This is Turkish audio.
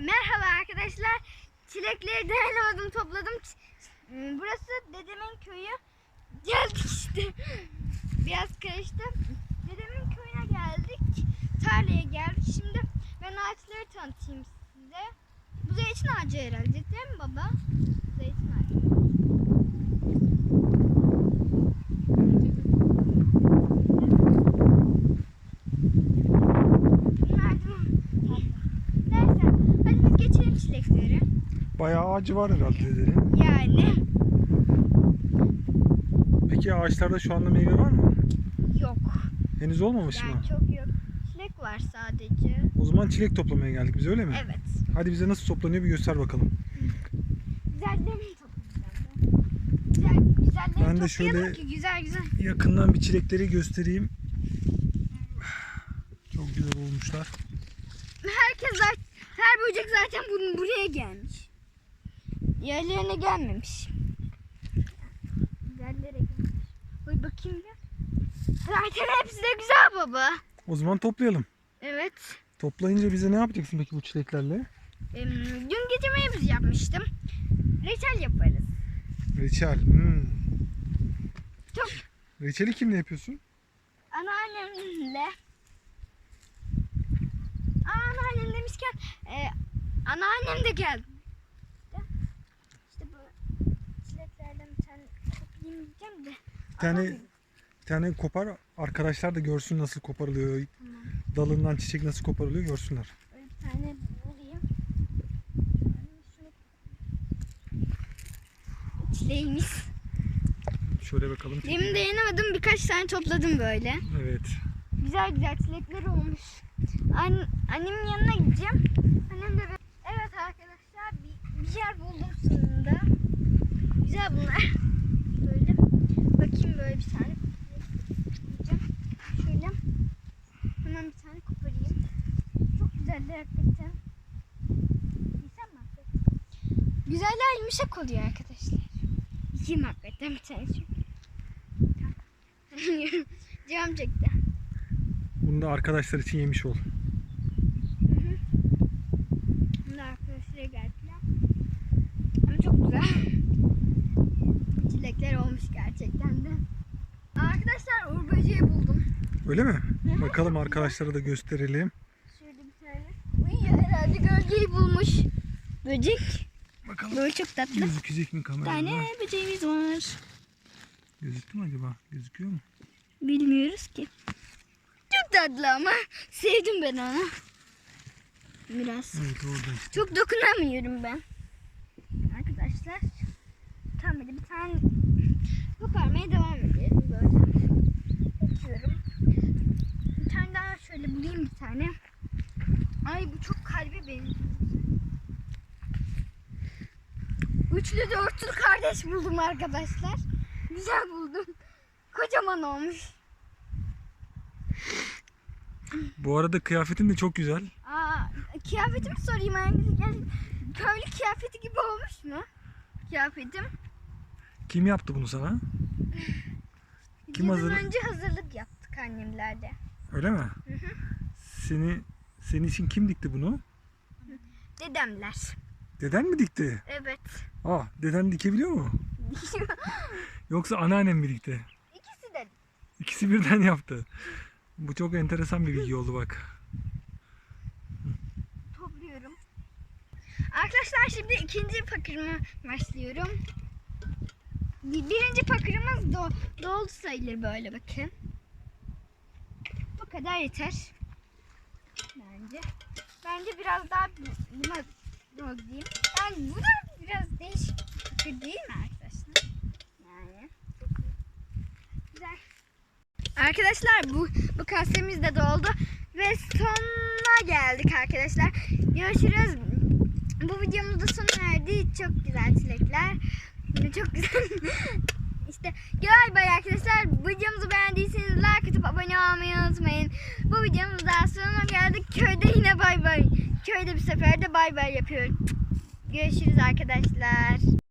Merhaba arkadaşlar. Çilekleri dayanamadım topladım. M, Burası dedemin köyü. Geldik işte. Biraz karıştı. Dedemin köyüne geldik. Tarlaya geldik. Şimdi ben ağaçları tanıtayım size. Bu zeytin ağacı herhalde değil mi baba? Zeytin ağacı. Bunlar da- Neyse hadi biz geçelim çilekleri. Bayağı ağacı var herhalde dedenin. Yani Peki ağaçlarda şu anda meyve var mı? yok. Henüz olmamış Yani mı? çok yok. Çilek var sadece. O zaman çilek toplamaya geldik biz öyle mi? Evet. Hadi bize nasıl toplanıyor bir göster bakalım. Güzellerini toplayacağım. Güzel, güzellerini Ben de şöyle- ki güzel güzel. Yakından bir çilekleri göstereyim. Çok güzel olmuşlar. Herkes her böcek zaten bunun buraya gelmiş. Yerlerine gelmemiş. Yerlere gelmiş. Oy bakayım bir. Zaten hepsi de güzel baba. O zaman toplayalım. Evet. Toplayınca bize ne yapacaksın peki bu çileklerle? Dün gece meyvesi yapmıştım. Reçel yaparız. Reçel. Hmm. Çok Reçeli kimle yapıyorsun? anneannemle. Anneannem demişken e, anneannem de geldi. İşte bu çileklerden bir tane de. Bir tane bir tane kopar arkadaşlar da görsün nasıl koparılıyor. Dalından çiçek nasıl koparılıyor görsünler. Bir tane bulayım. Çileğimiz. Şöyle bakalım. Demin dayanamadım birkaç tane topladım böyle. Evet. Güzel güzel çilekler olmuş. An annemin yanına gideceğim. Annem de Evet arkadaşlar bir, bir yer buldum sonunda. Güzel bunlar. Böyle bakayım böyle bir tane. Gideceğim. Şöyle hemen bir tane koparayım. Çok güzeller hakikaten. Yesem mi hakikaten? Güzeller yumuşak oluyor arkadaşlar. Yiyeyim hakikaten bir tane. Tamam. Canım çekti. Bunu da arkadaşlar için yemiş ol. Şimdi arkadaşlar geldiler. Ama çok güzel. Çilekler olmuş gerçekten de. Arkadaşlar uğur böceği buldum. Öyle mi? Bakalım arkadaşlara da gösterelim. Şöyle bir tane. Uyuyor herhalde gölgeyi bulmuş. Böcek. Bakalım Böyle çok tatlı. gözükecek mi Bir kamerada? tane böceğimiz var. Gözüktü mü acaba? Gözüküyor mu? Bilmiyoruz ki. Çok tatlı ama. Sevdim ben onu. Biraz. Evet orada işte. Çok dokunamıyorum ben. Arkadaşlar. Tamam hadi bir tane koparmaya devam edelim böyle. Bakıyorum. Bir tane daha şöyle bulayım bir tane. Ay bu çok kalbe benziyor. Üçlü dörtlü kardeş buldum arkadaşlar. Güzel buldum. Kocaman olmuş. Bu arada kıyafetin de çok güzel. Aa, kıyafetimi sorayım hangisi gel. Köylü kıyafeti gibi olmuş mu? Kıyafetim. Kim yaptı bunu sana? Kim Yılın hazır- önce hazırlık yaptık annemlerde. Öyle mi? Seni senin için kim dikti bunu? Dedemler. Deden mi dikti? Evet. Aa, deden dikebiliyor mu? Yoksa anneannem mi dikti? İkisi de. İkisi birden yaptı. Bu çok enteresan bir bilgi oldu bak. Topluyorum. Arkadaşlar şimdi ikinci pakırıma başlıyorum. Bir- Birinci pakırımız do doldu sayılır böyle bakın. Bu kadar yeter. Bence. Bence biraz daha bu- buna doldurayım. Yani bu da biraz değişik pakır değil mi arkadaşlar? Yani. Güzel. Arkadaşlar bu bu kasemiz de doldu ve sonuna geldik arkadaşlar. Görüşürüz. Bu videomuz da sona erdi. Çok güzel çilekler. Çok güzel. işte bay arkadaşlar. Videomuzu beğendiyseniz like atıp abone olmayı unutmayın. Bu videomuz daha sonuna geldik. Köyde yine bay bay. Köyde bir seferde bay bay yapıyorum. Görüşürüz arkadaşlar.